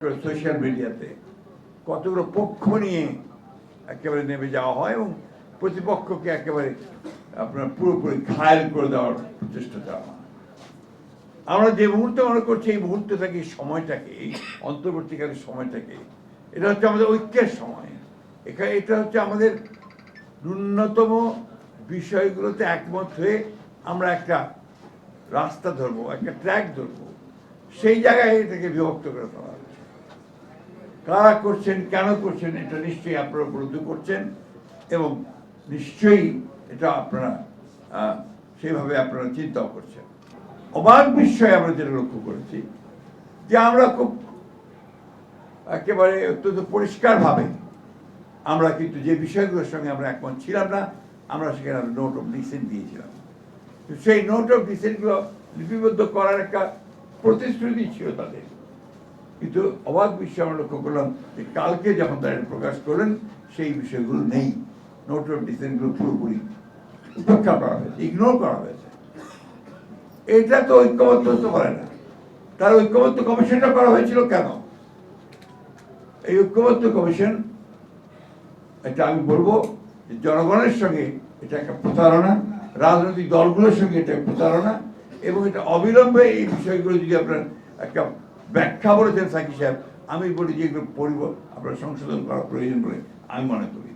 Social মিডিয়াতে কতগুলো পক্ষ নিয়ে একেবারে নেমে যাওয়া হয় এবং প্রতিপক্ষকে একেবারে আপনার পুরোপুরি ঘায়ল করে দেওয়ার চেষ্টা দেওয়া হয়। আমরা যে মুহূর্তে মনে করছি, এই মুহূর্তটাকে এই সময়টাকে, এই অন্তর্বর্তীকালের সময়টাকে, এটা হচ্ছে আমাদের ঐক্যের সময়। এখানে এটা হচ্ছে আমাদের ন্যূনতম বিষয়গুলোতে একমত হয়ে আমরা একটা রাস্তা ধরবো, একটা ট্র্যাক ধরবো। সেই জায়গায় এটাকে বিভক্ত করে ফেলা হয়েছে। কারা করছেন কেন করছেন এটা নিশ্চয়ই আপনারা উপলব্ধি করছেন এবং নিশ্চয়ই এটা আপনারা আহ, সেইভাবে আপনারা চিন্তাও করছেন। অবাক বিস্ময়ে আমরা যেটা লক্ষ্য করেছি যে আমরা খুব একেবারে অত্যন্ত পরিষ্কারভাবে আমরা কিন্তু যে বিষয়গুলোর সঙ্গে আমরা একমত ছিলাম না আমরা সেখানে নোট অফ ডিসেন্ট দিয়েছিলাম। সেই নোট অফ ডিসেন্টগুলো লিপিবদ্ধ করার একটা প্রতিশ্রুতি ছিল তাদের। কিন্তু অবাক বিষয় আমরা লক্ষ্য করলাম যে কালকে যখন তারা প্রকাশ করলেন, সেই বিষয়গুলো নেই। নোট অফ ডিসেন্টগুলো পুরোপুরি উপেক্ষা করা হয়েছে ইগনোর করা হয়েছে। এটা তো ঐক্যবদ্ধ হতে পারে না। তার ঐক্যবদ্ধ কমিশনটা করা হয়েছিল কেন? এই ঐক্যবদ্ধ কমিশন, এটা আমি বলব জনগণের সঙ্গে এটা একটা প্রতারণা, রাজনৈতিক দলগুলোর সঙ্গে এটা প্রতারণা, এবং এটা অবিলম্বে এই বিষয়গুলো যদি আপনার একটা ব্যাখ্যা বলেছেন সাকি সাহেব, আমি বলি যে এগুলো পরিব, আপনার সংশোধন করা প্রয়োজন বলে আমি মনে করি।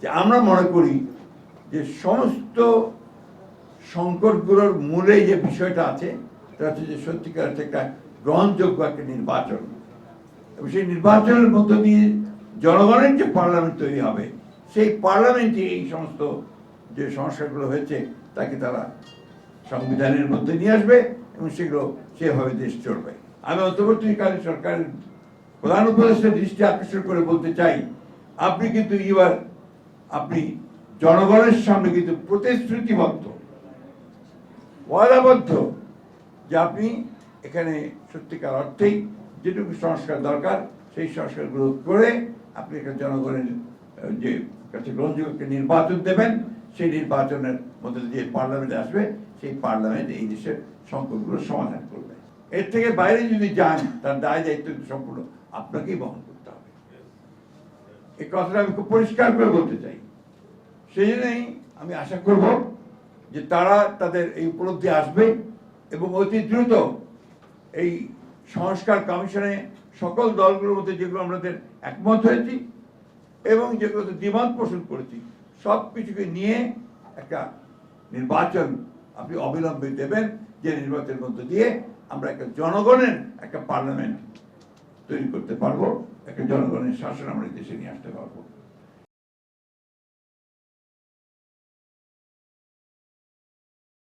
যে আমরা মনে করি যে সমস্ত সংকটগুলোর মূলে যে বিষয়টা আছে, সেটা হচ্ছে যে সত্যিকার হচ্ছে একটা গ্রহণযোগ্য একটা নির্বাচন। এবং সেই নির্বাচনের মধ্য দিয়ে জনগণের যে পার্লামেন্ট তৈরি হবে, সেই পার্লামেন্টে এই সমস্ত যে সমস্যাগুলো হয়েছে, তাকে তারা সংবিধানের মধ্যে নিয়ে আসবে এবং সেগুলো সেভাবে দেশ চলবে। আমি অন্তর্বর্তীকালীন সরকারের প্রধান উপদেষ্টার দৃষ্টি আকর্ষণ করে বলতে চাই, আপনি কিন্তু এবার আপনি জনগণের সামনে কিন্তু প্রতিশ্রুতিবদ্ধ, ওয়াদাবদ্ধ যে আপনি এখানে সত্যিকার অর্থেই যেটুকু সংস্কার দরকার, সেই সংস্কারগুলো করে আপনি এখানে জনগণের যে কাছে গ্রহণযোগ্য একটা নির্বাচন দেবেন, সেই নির্বাচনের মধ্যে যে পার্লামেন্টে আসবে, সেই পার্লামেন্ট এই দেশের সংকটগুলো সমাধান করবে। এর থেকে বাইরে যদি যান, তার দায় দায়িত্ব সম্পূর্ণ আপনাকেই বহন করতে হবে। এই কথাটা আমি খুব পরিষ্কার করে বলতে চাই। সেই জন্যই আমি আশা করব যে তারা তাদের এই উপলব্ধি আসবে এবং অতি দ্রুত এই সংস্কার কমিশনে সকল দলগুলোর মধ্যে যেগুলো আমাদের একমত হয়েছি এবং যেগুলোতে দ্বিমত পোষণ করেছি সব কিছুকে নিয়ে একটা নির্বাচন আপনি অবিলম্বে দেবেন যে নির্বাচনের মধ্য দিয়ে আমরা একটা জনগণের একটা পার্লামেন্ট তৈরি করতে পারব, একটা জনগণের শাসন আমরা দেশে নিয়ে আসতে পারব।